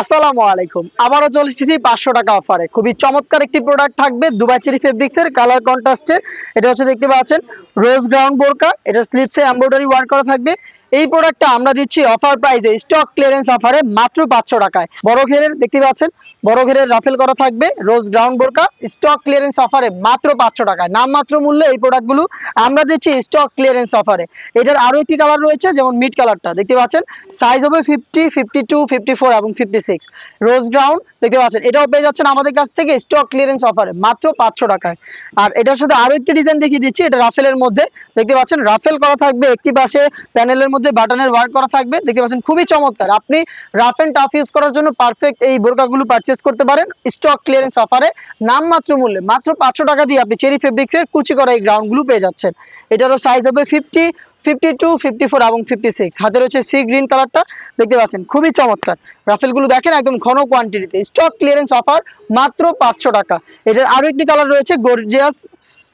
আসসালামু আলাইকুম। আবারও চলে এসেছি পাঁচশো টাকা অফারে। খুবই চমৎকার একটি প্রোডাক্ট থাকবে, দুবাই চেরি ফেব্রিক্সের কালার কন্ট্রাস্টে এটা হচ্ছে দেখতে পাচ্ছেন রোজ গ্রাউন্ড বোরকা। এটা স্লিপসে এমব্রয়ডারি ওয়ার্ক করা থাকবে। এই প্রোডাক্টটা আমরা দিচ্ছি অফার প্রাইসে স্টক ক্লিয়ারেন্স অফারে মাত্র পাঁচশো টাকায়। বড় ঘেরের, দেখতে পাচ্ছেন? বড় ঘেরের রাফেল করা থাকবে রোজ গ্রাউন্ড বোরকা স্টক ক্লিয়ারেন্স অফারে মাত্র পাঁচশো টাকায়। নামমাত্র মূল্যে এই প্রোডাক্টগুলো আমরা দিচ্ছি স্টক ক্লিয়ারেন্স অফারে এটার আরও একটি কালার রয়েছে, যেমন মিড কালারটা দেখতে পাচ্ছেন? সাইজ হবে fifty fifty two fifty four এবং ফিফটি সিক্স রোজ গ্রাউন্ড দেখতে পাচ্ছেন? এটাও পেয়ে যাচ্ছেন আমাদের কাছ থেকে স্টক ক্লিয়ারেন্স অফারে মাত্র পাঁচশো টাকায়। আর এটার সাথে আরও একটি ডিজাইন দেখিয়ে দিচ্ছি, এটা রাফেলের মধ্যে। দেখতে পাচ্ছেন? রাফেল করা থাকবে একটি পাশে প্যানেলের মধ্যে বাটনের ওয়ার্ক করা থাকবে। দেখতে পাচ্ছেন, খুবই চমৎকার। আপনি রাফ এন্ড টাফ ইউজ করার জন্য পারফেক্ট এই বোরকাগুলো পারচেস করতে পারেন স্টক ক্লিয়ারেন্স অফারে নামমাত্র মূল্যে, মাত্র পাঁচশো টাকা দিয়ে আপনি চেরি ফেব্রিক্সের কুচি করা এই গ্রাউন্ডগুলো পেয়ে যাচ্ছেন। এটারও সাইজ হবে fifty fifty two fifty four এবং ফিফটি সিক্স হাতে রয়েছে সি গ্রিন কালারটা দেখতে পাচ্ছেন, খুবই চমৎকার। রাফেলগুলো দেখেন একদম ঘন কোয়ান্টিটিতে স্টক ক্লিয়ারেন্স অফার মাত্র পাঁচশো টাকা। এটার আরও একটি কালার রয়েছে গর্জিয়াস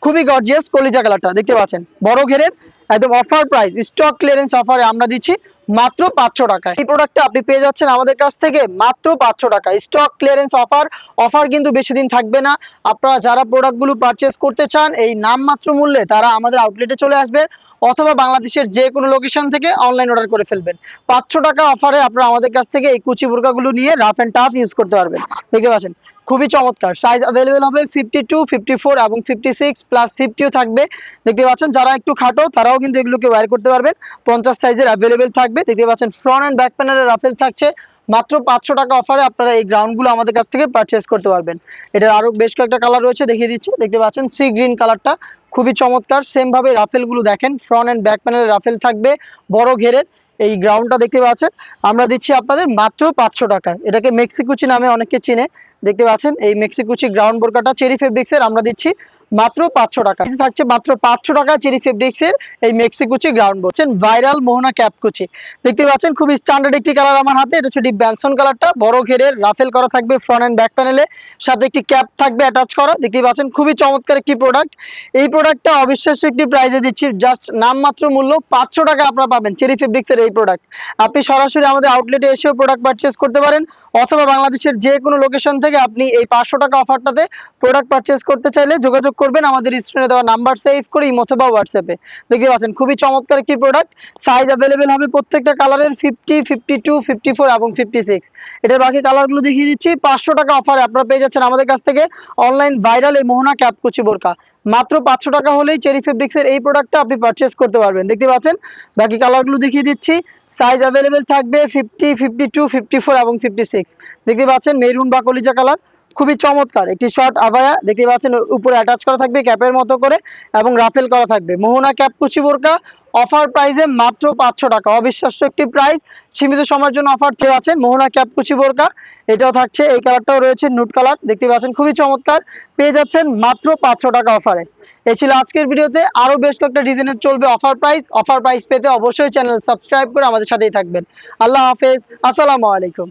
খুবই গর্জিয়াস কলিজা কালারটা, দেখতে পাচ্ছেন? বড় ঘেরের একদম অফার প্রাইস স্টক ক্লিয়ারেন্স অফারে আমরা দিচ্ছি মাত্র পাঁচশো টাকা এই প্রোডাক্টটা আপনি পেয়ে যাচ্ছেন আমাদের কাছ থেকে মাত্র পাঁচশো টাকা স্টক ক্লিয়ারেন্স অফার অফার কিন্তু বেশি দিন থাকবে না। আপনারা যারা প্রোডাক্টগুলো পারচেস করতে চান, এই নামমাত্র মূল্যে তারা আমাদের আউটলেটে চলে আসবে অথবা বাংলাদেশের যে কোনো লোকেশন থেকে অনলাইন অর্ডার করে ফেলবেন। পাঁচশো টাকা অফারে আপনারা আমাদের কাছ থেকে এই কুচি বোরকাগুলো নিয়ে রাফ অ্যান্ড টাফ ইউজ করতে পারবেন। দেখতে পাচ্ছেন? খুবই চমৎকার। সাইজ অ্যাভেলেবেল হবে ফিফটি টু ফিফটি ফোর এবং ফিফটি সিক্স প্লাস ফিফটিও থাকবে। দেখতে পাচ্ছেন, যারা একটু খাটো, তারাও কিন্তু এগুলোকে ওয়্যার করতে পারবেন। পঞ্চাশ সাইজের অ্যাভেলেবেল থাকবে। দেখতে পাচ্ছেন ফ্রন্ট অ্যান্ড ব্যাক প্যানেলের রাফেল থাকছে। মাত্র পাঁচশো টাকা অফারে আপনারা এই গ্রাউন্ডগুলো আমাদের কাছ থেকে পারচেস করতে পারবেন। এটার আরও বেশ কয়েকটা কালার রয়েছে, দেখিয়ে দিচ্ছি। দেখতে পাচ্ছেন সি গ্রিন কালারটা খুবই চমৎকার। সেম ভাবে রাফেলগুলো দেখেন ফ্রন্ট অ্যান্ড ব্যাক প্যানেলের রাফেল থাকবে, বড় ঘেরের এই গ্রাউন্ডটা দেখতে পাচ্ছেন। আমরা দিচ্ছি আপনাদের মাত্র পাঁচশো টাকা। এটাকে মেক্সিকুচি নামে অনেকে চিনে। দেখতে পাচ্ছেন এই মেক্সিকুচি গ্রাউন্ড বোরকাটা চেরি ফেব্রিক্সের আমরা দিচ্ছি। মাত্র পাঁচশো টাকা। থাকছে মাত্র পাঁচশো টাকা চেরি ফেব্রিক্স এর এই মেক্সিকুচি গ্রাউন্ড বলছেন ভাইরাল মোহনা ক্যাপ কুচি। দেখতে পাচ্ছেন খুব স্ট্যান্ডার্ড একটি কালার আমার হাতে, এটা হচ্ছে ডিপ ব্যানসন কালারটা বড় ঘেরের রাফেল করা থাকবে ফ্রন্ট এন্ড ব্যাক প্যানেলে সাথে একটি ক্যাপ থাকবে অ্যাটাচ করা। দেখতে পাচ্ছেন খুবই চমৎকার একটি প্রোডাক্ট এই প্রোডাক্টটা অবিশ্বাস্য একটি প্রাইজে দিচ্ছি। জাস্ট নামমাত্র মূল্য পাঁচশো টাকা আপনারা পাবেন চেরি ফেব্রিক্স এর এই প্রোডাক্ট আপনি সরাসরি আমাদের আউটলেটে এসেও প্রোডাক্ট পারচেস করতে পারেন। অথবা বাংলাদেশের যে কোনো লোকেশন থেকে আপনি এই পাঁচশো টাকা অফারটাতে প্রোডাক্ট পারচেস করতে চাইলে যোগাযোগ করবেন, আমাদের স্ক্রিনে দেওয়া নাম্বার সেভ করে অথবা হোয়াটসঅ্যাপে দেখতে পাচ্ছেন, খুবই চমৎকার একটি প্রোডাক্ট সাইজ অ্যাভেলেবেল হবে প্রত্যেকটা কালারের fifty fifty two fifty four এবং ফিফটি সিক্স এটার বাকি কালারগুলো দেখিয়ে দিচ্ছি, পাঁচশো টাকা অফারে আপনারা পেয়ে যাচ্ছেন আমাদের কাছ থেকে অনলাইন ভাইরাল এই মোহনা ক্যাপ কুচি বোরকা। মাত্র পাঁচশো টাকা হলেই চেরি ফেব্রিক্সের এই প্রোডাক্টটা আপনি পারচেস করতে পারবেন। দেখতে পাচ্ছেন, বাকি কালারগুলো দেখিয়ে দিচ্ছি সাইজ অ্যাভেলেবেল থাকবে fifty fifty two fifty four এবং ফিফটি সিক্স দেখতে পাচ্ছেন, মেরুন বা কলিজা কালার খুবই চমৎকার। একটি শর্ট আভায়া দেখতে পাচ্ছেন, উপরে অ্যাটাচ করা থাকবে ক্যাপের মতো করে, এবং রাফেল করা থাকবে। মোহনা ক্যাপ কুচি বোরকা অফার প্রাইসে মাত্র পাঁচশো টাকা। অবিশ্বাস্য একটি প্রাইস সীমিত সময়ের জন্য অফার কেউ আছে? মোহনা ক্যাপ কুচি বোরকা, এটাও থাকছে, এই কালারটাও রয়েছে নুট কালার দেখতে পাচ্ছেন, খুবই চমৎকার, পেয়ে যাচ্ছেন মাত্র পাঁচশো টাকা অফারে এ। ছিল আজকের ভিডিওতে আরও বেশ কয়েকটা ডিজাইনের চলবে অফার প্রাইস অফার প্রাইস পেতে অবশ্যই চ্যানেল সাবস্ক্রাইব করে আমাদের সাথেই থাকবেন। আল্লাহ হাফেজ, আসসালামু আলাইকুম।